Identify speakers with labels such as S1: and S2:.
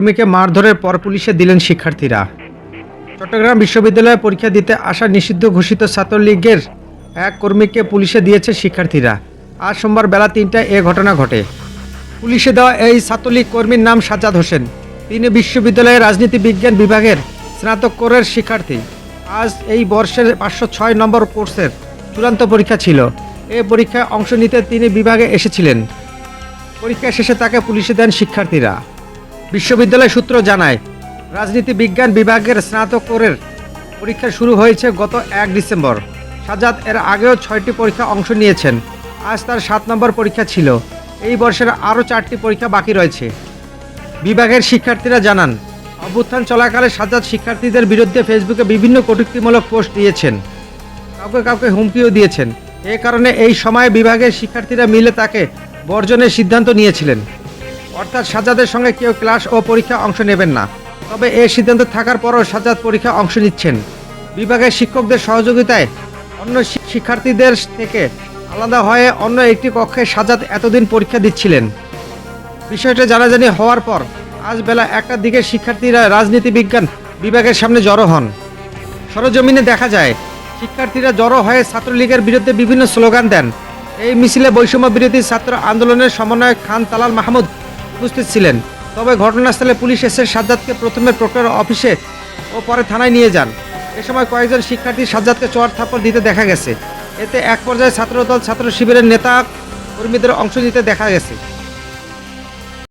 S1: কর্মীকে মারধরের পর পুলিশে দিলেন শিক্ষার্থীরা। চট্টগ্রাম বিশ্ববিদ্যালয়ে পরীক্ষা দিতে আসা নিষিদ্ধ ঘোষিত ছাত্রলীগের এক কর্মীকে পুলিশে দিয়েছে শিক্ষার্থীরা। আজ সোমবার বেলা তিনটায় এ ঘটনা ঘটে। পুলিশে দেওয়া এই ছাত্রলীগ কর্মীর নাম সাজ্জাদ হোসেন। তিনি বিশ্ববিদ্যালয়ের রাজনীতি বিজ্ঞান বিভাগের স্নাতক কোরের শিক্ষার্থী। আজ এই বর্ষের পাঁচশো ছয় নম্বর কোর্সের চূড়ান্ত পরীক্ষা ছিল। এ পরীক্ষায় অংশ নিতে তিনি বিভাগে এসেছিলেন। পরীক্ষা শেষে তাকে পুলিশে দেন শিক্ষার্থীরা। বিশ্ববিদ্যালয় সূত্র জানায়, রাজনীতি বিজ্ঞান বিভাগের স্নাতকোরের পরীক্ষা শুরু হয়েছে গত এক ডিসেম্বর। সাজাদ এর আগেও ছয়টি পরীক্ষা অংশ নিয়েছেন। আজ তার সাত নম্বর পরীক্ষা ছিল। এই বর্ষের আরও চারটি পরীক্ষা বাকি রয়েছে। বিভাগের শিক্ষার্থীরা জানান, অভ্যুত্থান চলাকালে সাজাদ শিক্ষার্থীদের বিরুদ্ধে ফেসবুকে বিভিন্ন কটূক্তিমূলক পোস্ট দিয়েছেন। কাউকে কাউকে হুমকিও দিয়েছেন। এ কারণে এই সময়ে বিভাগের শিক্ষার্থীরা মিলে তাকে বর্জনের সিদ্ধান্ত নিয়েছিলেন। অর্থাৎ সাজাদের সঙ্গে কেউ ক্লাস ও পরীক্ষা অংশ নেবেন না। তবে এ সিদ্ধান্ত থাকার পরও সাজাদ পরীক্ষা অংশ নিচ্ছেন। বিভাগের শিক্ষকদের সহযোগিতায় অন্য শিক্ষার্থীদের থেকে আলাদা হয়ে অন্য একটি কক্ষে সাজাদ এতদিন পরীক্ষা দিচ্ছিলেন। বিষয়টা জানাজানি হওয়ার পর আজ বেলা একটার দিকে শিক্ষার্থীরা রাজনীতি বিজ্ঞান বিভাগের সামনে জড়ো হন। সরজমিনে দেখা যায়, শিক্ষার্থীরা জড়ো হয়ে ছাত্রলীগের বিরুদ্ধে বিভিন্ন স্লোগান দেন। এই মিছিলে বৈষম্য বিরোধী ছাত্র আন্দোলনের সমন্বয়ক খান তালাল মাহমুদ উপস্থিত ছিলেন। তবে ঘটনাস্থলে পুলিশ এসে সাজ্জাদকে প্রথমে প্রক্টর অফিসে ও পরে থানায় নিয়ে যান। এ সময় কয়েকজন শিক্ষার্থী সাজ্জাদকে চোয়ার থাপ্পড় দিতে দেখা গেছে। এতে এক পর্যায়ে ছাত্রদল ছাত্র শিবিরের নেতা কর্মীদের অংশ নিতে দেখা গেছে।